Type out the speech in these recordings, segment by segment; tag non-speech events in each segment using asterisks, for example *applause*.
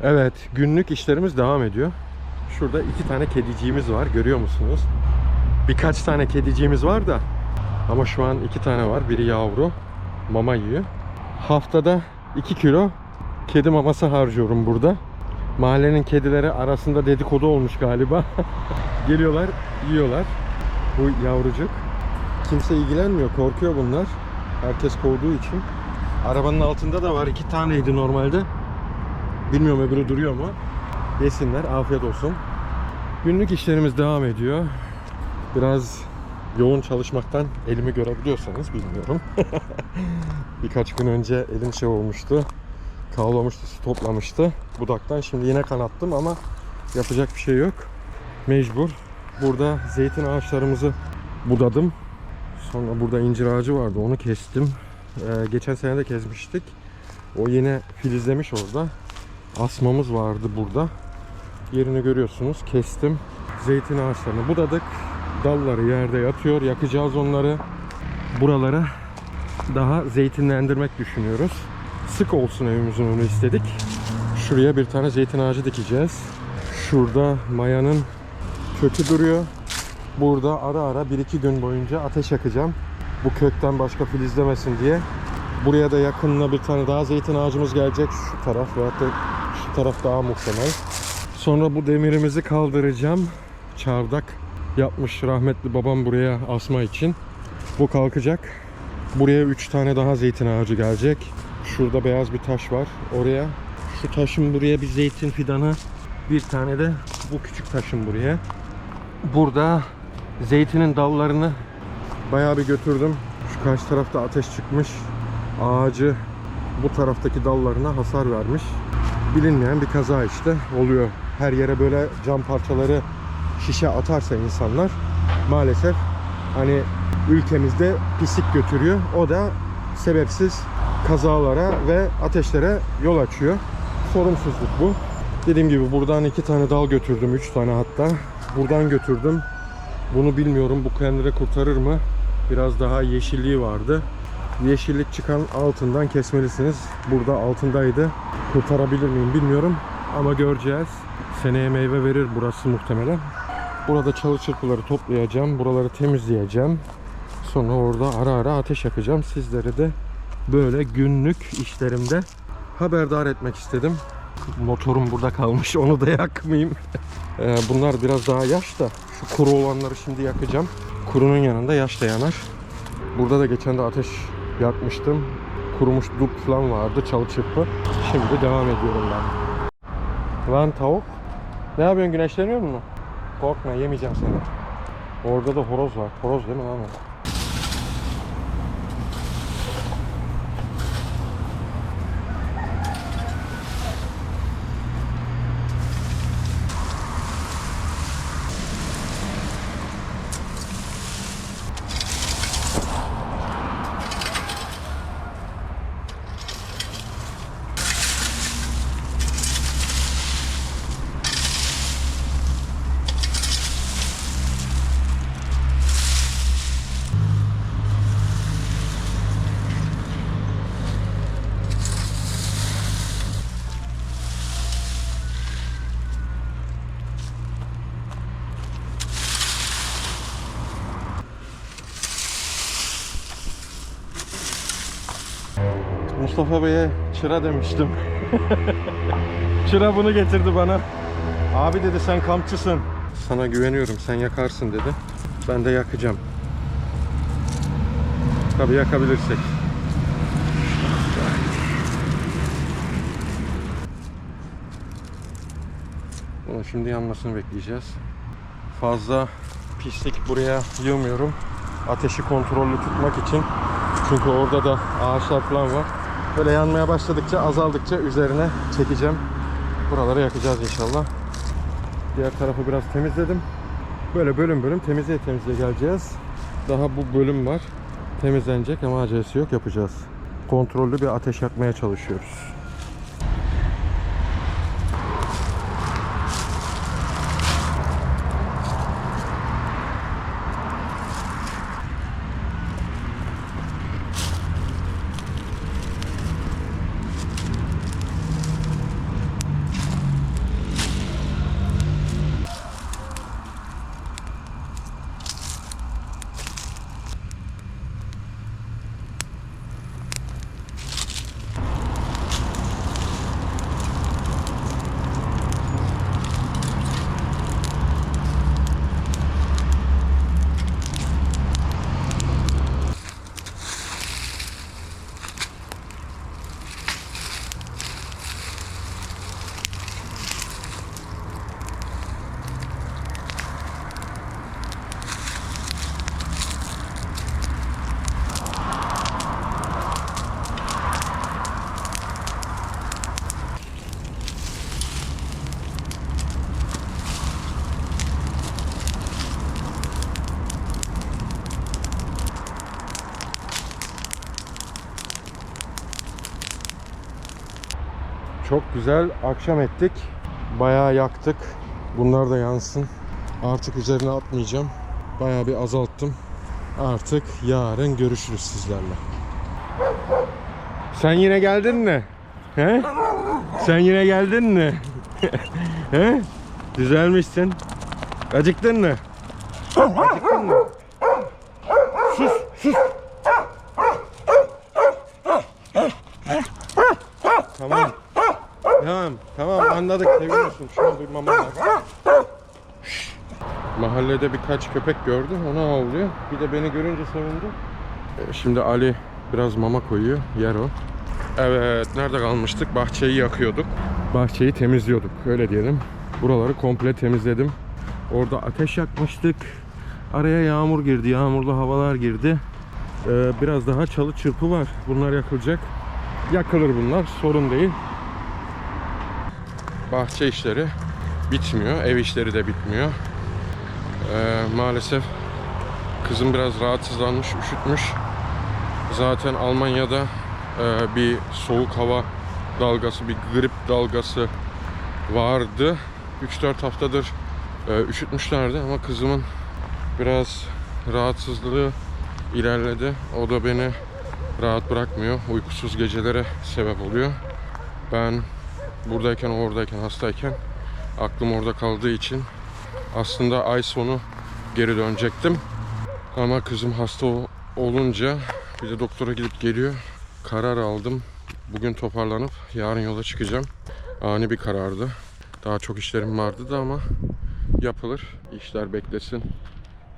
Evet, günlük işlerimiz devam ediyor. Şurada iki tane kediciğimiz var, görüyor musunuz? Birkaç tane kediciğimiz var da ama şu an iki tane var. Biri yavru, mama yiyor. Haftada 2 kilo kedi maması harcıyorum burada. Mahallenin kedileri arasında dedikodu olmuş galiba. *laughs* Geliyorlar, yiyorlar. Bu yavrucuk. Kimse ilgilenmiyor, korkuyor bunlar. Herkes kovduğu için. Arabanın altında da var. iki taneydi normalde. Bilmiyorum öbürü duruyor mu? Yesinler, afiyet olsun. Günlük işlerimiz devam ediyor. Biraz yoğun çalışmaktan elimi görebiliyorsanız bilmiyorum. *laughs* Birkaç gün önce elim şey olmuştu. Kavlamıştı, su toplamıştı. Budaktan şimdi yine kanattım ama yapacak bir şey yok. Mecbur. Burada zeytin ağaçlarımızı budadım. Sonra burada incir ağacı vardı onu kestim. Ee, geçen sene de kesmiştik. O yine filizlemiş orada. Asmamız vardı burada. Yerini görüyorsunuz. Kestim. Zeytin ağaçlarını budadık. Dalları yerde yatıyor. Yakacağız onları. Buralara daha zeytinlendirmek düşünüyoruz. Sık olsun evimizin önü istedik. Şuraya bir tane zeytin ağacı dikeceğiz. Şurada mayanın kökü duruyor. Burada ara ara 1-2 gün boyunca ateş yakacağım. Bu kökten başka filizlemesin diye. Buraya da yakınına bir tane daha zeytin ağacımız gelecek. Şu taraf veyahut da şu taraf daha muhtemel. Sonra bu demirimizi kaldıracağım. Çardak yapmış rahmetli babam buraya asma için. Bu kalkacak. Buraya 3 tane daha zeytin ağacı gelecek. Şurada beyaz bir taş var. Oraya şu taşın buraya bir zeytin fidanı. Bir tane de bu küçük taşın buraya. Burada zeytinin dallarını bayağı bir götürdüm. Şu karşı tarafta ateş çıkmış. Ağacı bu taraftaki dallarına hasar vermiş. Bilinmeyen bir kaza işte oluyor. Her yere böyle cam parçaları şişe atarsa insanlar maalesef hani ülkemizde pislik götürüyor. O da sebepsiz kazalara ve ateşlere yol açıyor. Sorumsuzluk bu. Dediğim gibi buradan iki tane dal götürdüm. Üç tane hatta. Buradan götürdüm. Bunu bilmiyorum bu kendini kurtarır mı? Biraz daha yeşilliği vardı. Yeşillik çıkan altından kesmelisiniz. Burada altındaydı. Kurtarabilir miyim bilmiyorum. Ama göreceğiz. Seneye meyve verir burası muhtemelen. Burada çalı çırpıları toplayacağım. Buraları temizleyeceğim. Sonra orada ara ara ateş yakacağım. Sizleri de böyle günlük işlerimde haberdar etmek istedim. Motorum burada kalmış. Onu da yakmayayım. Ee, bunlar biraz daha yaş da şu kuru olanları şimdi yakacağım. Kurunun yanında yaş da yanar. Burada da geçen de ateş yakmıştım. Kurumuş dut falan vardı çalı çırpı. Şimdi devam ediyorum ben. Lan tavuk. Ne yapıyorsun güneşleniyor mu? Korkma yemeyeceğim seni. Orada da horoz var. Horoz değil mi lan o? Mustafa Bey'e çıra demiştim. *laughs* çıra bunu getirdi bana. Abi dedi sen kampçısın. Sana güveniyorum sen yakarsın dedi. Ben de yakacağım. Tabii yakabilirsek. Bunu şimdi yanmasını bekleyeceğiz. Fazla pislik buraya yığmıyorum. Ateşi kontrollü tutmak için. Çünkü orada da ağaçlar falan var. Böyle yanmaya başladıkça azaldıkça üzerine çekeceğim. Buraları yakacağız inşallah. Diğer tarafı biraz temizledim. Böyle bölüm bölüm temizleye temizleye geleceğiz. Daha bu bölüm var. Temizlenecek ama acelesi yok yapacağız. Kontrollü bir ateş yakmaya çalışıyoruz. Çok güzel akşam ettik. Bayağı yaktık. Bunlar da yansın. Artık üzerine atmayacağım. Bayağı bir azalttım. Artık yarın görüşürüz sizlerle. Sen yine geldin mi? He? Sen yine geldin mi? *laughs* He? Düzelmişsin. Acıktın mı? Acıktın mı? Sus, sus. Anladık. Seviyorsun. Şuna bir mama ver. Şşş. Mahallede birkaç köpek gördü. Ona havlıyor. Bir de beni görünce sevindi. Ee, Şimdi Ali biraz mama koyuyor. Yer o. Evet, nerede kalmıştık? Bahçeyi yakıyorduk. Bahçeyi temizliyorduk. Öyle diyelim. Buraları komple temizledim. Orada ateş yakmıştık. Araya yağmur girdi. Yağmurlu havalar girdi. Ee, biraz daha çalı çırpı var. Bunlar yakılacak. Yakılır bunlar. Sorun değil. Bahçe işleri bitmiyor. Ev işleri de bitmiyor. Ee, maalesef kızım biraz rahatsızlanmış, üşütmüş. Zaten Almanya'da e, bir soğuk hava dalgası, bir grip dalgası vardı. 3-4 haftadır e, üşütmüşlerdi ama kızımın biraz rahatsızlığı ilerledi. O da beni rahat bırakmıyor. Uykusuz gecelere sebep oluyor. Ben buradayken, oradayken, hastayken aklım orada kaldığı için aslında ay sonu geri dönecektim. Ama kızım hasta ol- olunca bir de doktora gidip geliyor. Karar aldım. Bugün toparlanıp yarın yola çıkacağım. Ani bir karardı. Daha çok işlerim vardı da ama yapılır. İşler beklesin.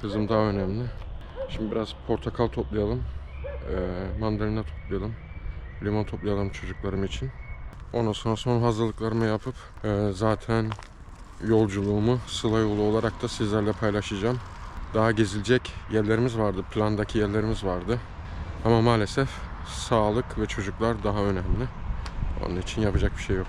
Kızım daha önemli. Şimdi biraz portakal toplayalım. Ee, mandalina toplayalım. Limon toplayalım çocuklarım için. Ondan sonra son hazırlıklarımı yapıp e, zaten yolculuğumu Sıla yolu olarak da sizlerle paylaşacağım. Daha gezilecek yerlerimiz vardı, plandaki yerlerimiz vardı. Ama maalesef sağlık ve çocuklar daha önemli. Onun için yapacak bir şey yok.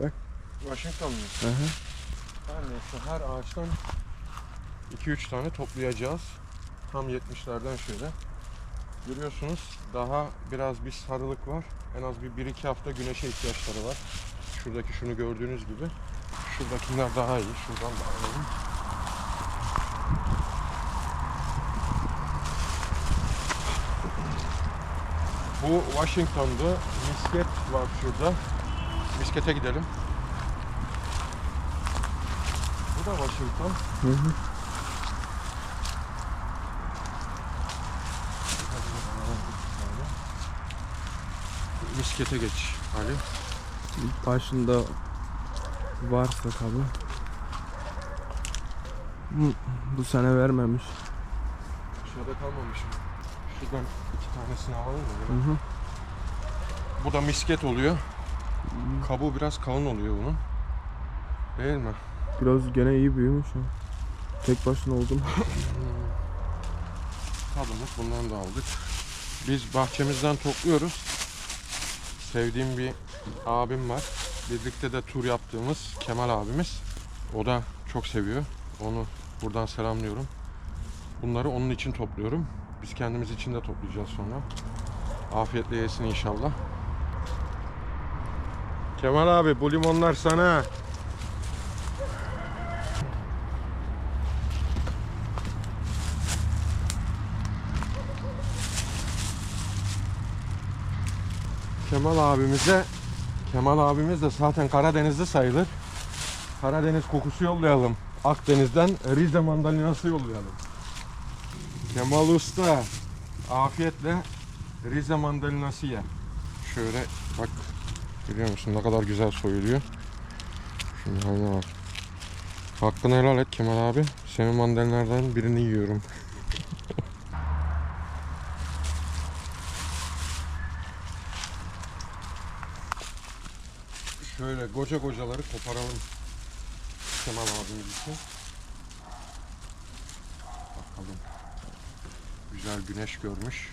Bak. Washington mı? Hı hı. Her neyse her ağaçtan 2-3 tane toplayacağız. Tam 70'lerden şöyle. Görüyorsunuz daha biraz bir sarılık var. En az bir 1-2 hafta güneşe ihtiyaçları var. Şuradaki şunu gördüğünüz gibi. Şuradakiler daha iyi. Şuradan da alalım. Bu Washington'da misket var şurada. Miskete gidelim. Bu da Washington. Hı hı. Miskete geç Ali. Başında varsa tabi. Bu, bu sene vermemiş. Aşağıda kalmamış mı? Şuradan iki tanesini alalım Hı mı? hı. Bu da misket oluyor. Kabuğu biraz kalın oluyor bunun. Değil mi? Biraz gene iyi büyümüş ha. Tek başına oldum. *laughs* Tadımlık bundan da aldık. Biz bahçemizden topluyoruz. Sevdiğim bir abim var. Birlikte de tur yaptığımız Kemal abimiz. O da çok seviyor. Onu buradan selamlıyorum. Bunları onun için topluyorum. Biz kendimiz için de toplayacağız sonra. Afiyetle yesin inşallah. Kemal abi bu limonlar sana. Kemal abimize Kemal abimiz de zaten Karadenizli sayılır. Karadeniz kokusu yollayalım. Akdeniz'den Rize mandalinası yollayalım. Kemal Usta afiyetle Rize mandalinası ye. Şöyle bak görüyor musun ne kadar güzel soyuluyor. Şimdi hayvan al. Hakkını helal et Kemal abi. Senin mandalinalardan birini yiyorum. Şöyle koca kocaları koparalım. Kemal abimiz için. Bakalım. Güzel güneş görmüş.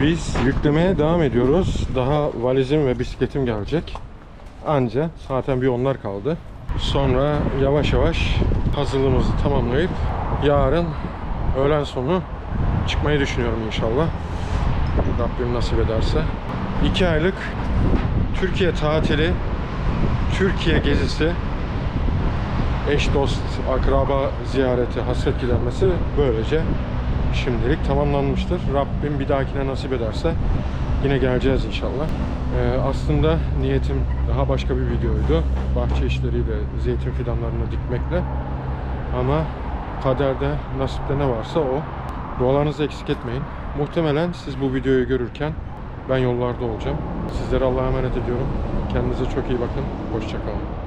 Biz yüklemeye devam ediyoruz. Daha valizim ve bisikletim gelecek. Anca zaten bir onlar kaldı. Sonra yavaş yavaş hazırlığımızı tamamlayıp yarın öğlen sonu çıkmayı düşünüyorum inşallah. Rabbim nasip ederse. İki aylık Türkiye tatili, Türkiye gezisi, eş dost, akraba ziyareti, hasret gidermesi böylece şimdilik tamamlanmıştır. Rabbim bir dahakine nasip ederse yine geleceğiz inşallah. Ee, aslında niyetim daha başka bir videoydu. Bahçe işleriyle, zeytin fidanlarını dikmekle. Ama kaderde, nasipte ne varsa o. Dualarınızı eksik etmeyin. Muhtemelen siz bu videoyu görürken ben yollarda olacağım. Sizlere Allah'a emanet ediyorum. Kendinize çok iyi bakın. Hoşçakalın.